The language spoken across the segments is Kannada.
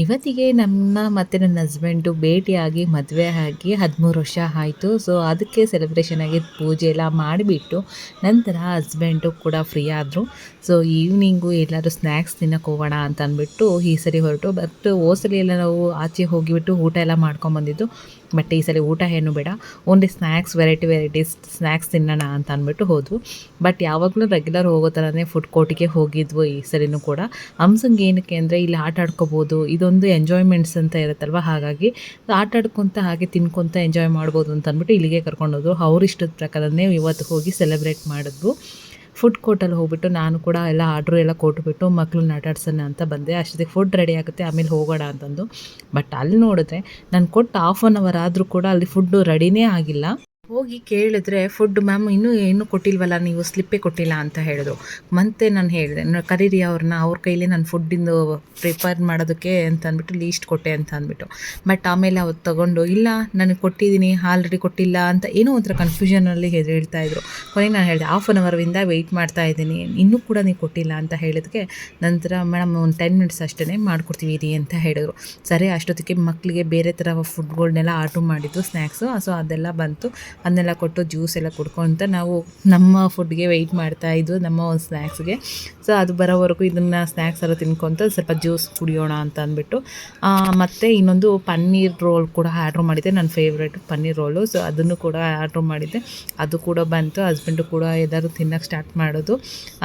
ಇವತ್ತಿಗೆ ನಮ್ಮ, ಮತ್ತು ನನ್ನ ಹಸ್ಬೆಂಡು ಭೇಟಿಯಾಗಿ ಮದುವೆ ಆಗಿ ಹದಿಮೂರು ವರ್ಷ ಆಯಿತು. ಸೊ ಅದಕ್ಕೆ ಸೆಲೆಬ್ರೇಷನ್ ಆಗಿ ಪೂಜೆ ಎಲ್ಲ ಮಾಡಿಬಿಟ್ಟು ನಂತರ ಹಸ್ಬೆಂಡು ಕೂಡ ಫ್ರೀ ಆದರು. ಸೊ ಈವ್ನಿಂಗು ಎಲ್ಲರೂ ಸ್ನ್ಯಾಕ್ಸ್ ತಿನ್ನಕ್ಕೆ ಹೋಗೋಣ ಅಂತ ಅಂದ್ಬಿಟ್ಟು ಈ ಸರಿ ಹೊರಟು. ಬಟ್ ಓಸಲಿ ಸಲ ಎಲ್ಲ ನಾವು ಆಚೆ ಹೋಗಿಬಿಟ್ಟು ಊಟ ಎಲ್ಲ ಮಾಡ್ಕೊಂಬಂದಿದ್ದು ಬಟ್ ಈ ಸರಿ ಊಟ ಏನು ಬೇಡ. Only snacks variety varieties snacks ತಿನ್ನೋಣ ಅಂತ ಅಂದ್ಬಿಟ್ಟು ಹೋದ್ವು. ಬಟ್ ಯಾವಾಗಲೂ ರೆಗ್ಯುಲರ್ ಹೋಗೋ ಥರನೇ ಫುಡ್ ಕೋರ್ಟಿಗೆ ಹೋಗಿದ್ವು ಈ ಸರಿನೂ ಕೂಡ. ಹಂಸಂಗೆ ಏನಕ್ಕೆ ಅಂದರೆ ಇಲ್ಲಿ ಆಟ ಆಡ್ಕೋಬೋದು ಇದೊಂದು ಎಂಜಾಯ್ಮೆಂಟ್ಸ್ ಅಂತ ಇರುತ್ತಲ್ವ? ಹಾಗಾಗಿ ಆಟ ಆಡ್ಕೊತ ಹಾಗೆ ತಿನ್ಕೊತ ಎಂಜಾಯ್ ಮಾಡ್ಬೋದು ಅಂತ ಅಂದ್ಬಿಟ್ಟು ಇಲ್ಲಿಗೆ ಕರ್ಕೊಂಡೋದ್ರು. ಅವ್ರ ಇಷ್ಟದ ಪ್ರಕಾರನೇ ಇವತ್ತು ಹೋಗಿ ಸೆಲೆಬ್ರೇಟ್ ಮಾಡಿದ್ವು. ಫುಡ್ ಕೋರ್ಟಲ್ಲಿ ಹೋಗ್ಬಿಟ್ಟು ನಾನು ಕೂಡ ಎಲ್ಲ ಆರ್ಡ್ರು ಎಲ್ಲ ಕೊಟ್ಬಿಟ್ಟು ಮಕ್ಳನ್ನ ಆಟಾಡ್ಸೋಣ ಅಂತ ಬಂದೆ. ಅಷ್ಟೊತ್ತಿಗೆ ಫುಡ್ ರೆಡಿ ಆಗುತ್ತೆ, ಆಮೇಲೆ ಹೋಗೋಣ ಅಂತಂದು. ಬಟ್ ಅಲ್ಲಿ ನೋಡಿದ್ರೆ ನಾನು ಕೊಟ್ಟು ಹಾಫ್ ಆನ್ ಅವರ್ ಆದರೂ ಕೂಡ ಅಲ್ಲಿ ಫುಡ್ಡು ರೆಡಿನೇ ಆಗಿಲ್ಲ. ಹೋಗಿ ಕೇಳಿದ್ರೆ, ಫುಡ್ ಮ್ಯಾಮ್ ಇನ್ನೂ ಏನೂ ಕೊಟ್ಟಿಲ್ವಲ್ಲ, ನೀವು ಸ್ಲಿಪ್ಪೇ ಕೊಟ್ಟಿಲ್ಲ, ಅಂತ ಹೇಳಿದ್ರು. ಮತ್ತೆ ನಾನು ಹೇಳಿದೆ, "ನ- ಕರೀರಿ ಅವ್ರನ್ನ ಅವ್ರ ಕೈಲಿ ನಾನು ಫುಡ್ಡಿಂದು ಪ್ರಿಪೇರ್ ಮಾಡೋದಕ್ಕೆ ಅಂತ ಅಂದ್ಬಿಟ್ಟು, ಲೀಸ್ಟ್ ಕೊಟ್ಟೆ ಅಂತ ಅಂದ್ಬಿಟ್ಟು. ಬಟ್ ಆಮೇಲೆ ಅವ್ರು ತೊಗೊಂಡು, ಇಲ್ಲ, ನನಗೆ ಕೊಟ್ಟಿದ್ದೀನಿ, ಆಲ್ರೆಡಿ ಕೊಟ್ಟಿಲ್ಲ, ಅಂತ ಏನೋ ಒಂಥರ ಕನ್ಫ್ಯೂಷನಲ್ಲಿ ಹೇಳ್ತಾ ಇದ್ರು. ಕೊನೆಗೆ ನಾನು ಹೇಳಿದೆ, ಹಾಫ್ ಆನ್ ಅವರ್ವಿಂದ ವೆಯ್ಟ್ ಮಾಡ್ತಾ ಇದ್ದೀನಿ, ಇನ್ನೂ ಕೂಡ ನೀವು ಕೊಟ್ಟಿಲ್ಲ, ಅಂತ ಹೇಳಿದಕ್ಕೆ ನಂತರ ಮೇಡಮ್ ಒಂದು ಟೆನ್ ಮಿನಿಟ್ಸ್ ಅಷ್ಟೇ ಮಾಡ್ಕೊಡ್ತೀವಿ, ಇರಿ, ಅಂತ ಹೇಳಿದ್ರು. ಸರಿ, ಅಷ್ಟೊತ್ತಿಗೆ ಮಕ್ಕಳಿಗೆ ಬೇರೆ ಥರ ಫುಡ್ಗಳನ್ನೆಲ್ಲ ಆರ್ಡ್ರ್ ಮಾಡಿದ್ದು, ಸ್ನ್ಯಾಕ್ಸು. ಸೊ, ಅದೆಲ್ಲ ಬಂತು. ಅದನ್ನೆಲ್ಲ ಕೊಟ್ಟು ಜ್ಯೂಸ್ ಎಲ್ಲ ಕುಡ್ಕೊಂತ ನಾವು ನಮ್ಮ ಫುಡ್ಗೆ ವೆಯ್ಟ್ ಮಾಡ್ತಾ ಇದ್ವು, ನಮ್ಮ ಒಂದು ಸ್ನ್ಯಾಕ್ಸ್ಗೆ ಸೊ ಅದು ಬರೋವರೆಗೂ ಇದನ್ನು ಸ್ನ್ಯಾಕ್ಸ್ ಎಲ್ಲ ತಿನ್ಕೊತ ಸ್ವಲ್ಪ ಜ್ಯೂಸ್ ಕುಡಿಯೋಣ ಅಂತ ಅಂದ್ಬಿಟ್ಟು. ಮತ್ತು ಇನ್ನೊಂದು ಪನ್ನೀರ್ ರೋಲ್ ಕೂಡ ಆರ್ಡ್ರ್ ಮಾಡಿದ್ದೆ, ನನ್ನ ಫೇವ್ರೇಟ್ ಪನ್ನೀರ್ ರೋಲು ಸೊ ಅದನ್ನು ಕೂಡ ಆರ್ಡ್ರ್ ಮಾಡಿದ್ದೆ. ಅದು ಕೂಡ ಬಂತು ಹಸ್ಬೆಂಡು ಕೂಡ ಎಲ್ಲರೂ ತಿನ್ನೋಕ್ಕೆ ಸ್ಟಾರ್ಟ್ ಮಾಡೋದು.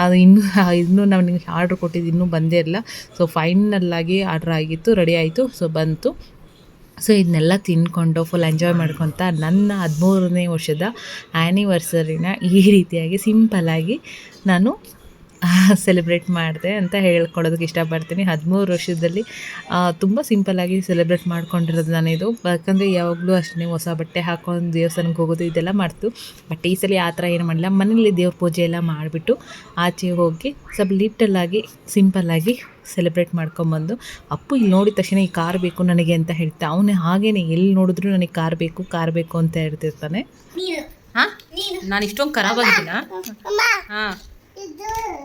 ಅದು ಇನ್ನೂ ಇನ್ನೂ ನಿಮಗೆ ಆರ್ಡ್ರ್ ಕೊಟ್ಟಿದ್ದು ಇನ್ನೂ ಬಂದೇ ಇಲ್ಲ. ಸೊ ಫೈನಲ್ಲಾಗಿ ಆರ್ಡ್ರ್ ಆಗಿತ್ತು ರೆಡಿ ಆಯಿತು. ಸೊ ಬಂತು. ಸೊ ಇದನ್ನೆಲ್ಲ ತಿನ್ಕೊಂಡು ಫುಲ್ ಎಂಜಾಯ್ ಮಾಡ್ಕೊತ ನನ್ನ ಹದಿಮೂರನೇ ವರ್ಷದ ಆ್ಯನಿವರ್ಸರಿನ ಈ ರೀತಿಯಾಗಿ ಸಿಂಪಲ್ಲಾಗಿ ನಾನು ಸೆಲೆಬ್ರೇಟ್ ಮಾಡಿದೆ ಅಂತ ಹೇಳ್ಕೊಳ್ಳೋದಕ್ಕೆ ಇಷ್ಟಪಡ್ತೀನಿ. ಹದಿಮೂರು ವರ್ಷದಲ್ಲಿ ತುಂಬ ಸಿಂಪಲ್ಲಾಗಿ ಸೆಲೆಬ್ರೇಟ್ ಮಾಡ್ಕೊಂಡಿರೋದು ನಾನು ಇದು. ಯಾಕಂದರೆ ಯಾವಾಗಲೂ ಅಷ್ಟೇ ಹೊಸ ಬಟ್ಟೆ ಹಾಕೊಂಡು ದೇವಸ್ಥಾನಕ್ಕೆ ಹೋಗೋದು ಇದೆಲ್ಲ ಮಾಡ್ತು. ಬಟ್ ಈ ಸಲ ಆ ಥರ ಏನು ಮಾಡಲಿಲ್ಲ ಮನೇಲಿ ದೇವ್ರ ಪೂಜೆ ಎಲ್ಲ ಮಾಡಿಬಿಟ್ಟು ಆಚೆ ಹೋಗಿ ಸ್ವಲ್ಪ ಲಿಟಲಾಗಿ ಸಿಂಪಲ್ಲಾಗಿ ಸೆಲೆಬ್ರೇಟ್ ಮಾಡ್ಕೊಂಬಂದು ಅಪ್ಪು ಇಲ್ಲಿ ನೋಡಿದ ತಕ್ಷಣ ಈ ಕಾರ್ ಬೇಕು ನನಗೆ ಅಂತ ಹೇಳ್ತಾ ಅವನು ಹಾಗೇನೆ ಎಲ್ಲಿ ನೋಡಿದ್ರು ನನಗೆ ಕಾರ್ ಬೇಕು ಕಾರ್ ಬೇಕು ಅಂತ ಹೇಳ್ತಿರ್ತಾನೆ. ಹಾಂ? ನಾನು. ಇಷ್ಟೊಂದು ಖರಾಬ್ ಆಗಿದ್ದೀನ? ಹಾಂ.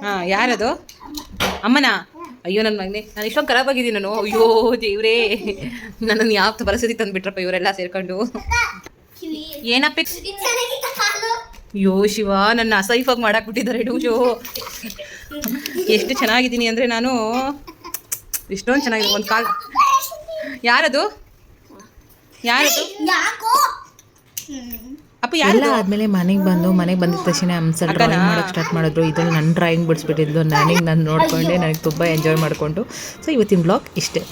ಹಾಂ, ಯಾರದು? ಅಮ್ಮನ? ಅಯ್ಯೋ ನನ್ನ ಮಗನೇ, ನಾನು ಇಷ್ಟೊಂದು ಖರಾಬ್ ಆಗಿದ್ದೀನಿ ನಾನು. ಅಯ್ಯೋ, ದೇವ್ರೇ. ನನ್ನನ್ನು ಯಾವ ಪರಿಸ್ಥಿತಿ ತಂದುಬಿಟ್ರಪ್ಪ ಇವರೆಲ್ಲ ಸೇರ್ಕೊಂಡು. ಏನಪ್ಪ? ಅಯ್ಯೋ, ಶಿವ, ನನ್ನ ಅಸೈಫಾಗಿ ಮಾಡಾಕ್ಬಿಟ್ಟಿದ್ದಾರೆ, ಡೂಜು. ಎಷ್ಟು ಚೆನ್ನಾಗಿದ್ದೀನಿ ಅಂದರೆ ನಾನು ಇಷ್ಟೊಂದು ಚೆನ್ನಾಗಿದೆ ಒಂದು ಕಾಲ್ ಯಾರದು? ಯಾರದು? ಅಪ್ಪ ಯಾರು ಆದಮೇಲೆ ಮನೆಗೆ ಬಂದು ಮನೆಗೆ ಬಂದಿದ ತಕ್ಷಣ ಅಮ್ಸಲ್ ಡ್ರಾಯಿಂಗ್ ಮಾಡೋಕ್ಕೆ ಸ್ಟಾರ್ಟ್ ಮಾಡಿದ್ರು. ಇದ್ರಲ್ಲಿ ನನ್ನ ಡ್ರಾಯಿಂಗ್ ಬಿಡಿಸ್ಬಿಟ್ಟಿದ್ದು ನನಗೆ ನಾನು ನೋಡಿಕೊಂಡೆ ನನಗೆ ತುಂಬ ಎಂಜಾಯ್ ಮಾಡಿಕೊಂಡು. ಸೊ ಇವತ್ತಿನ ಬ್ಲಾಗ್ ಇಷ್ಟೇ.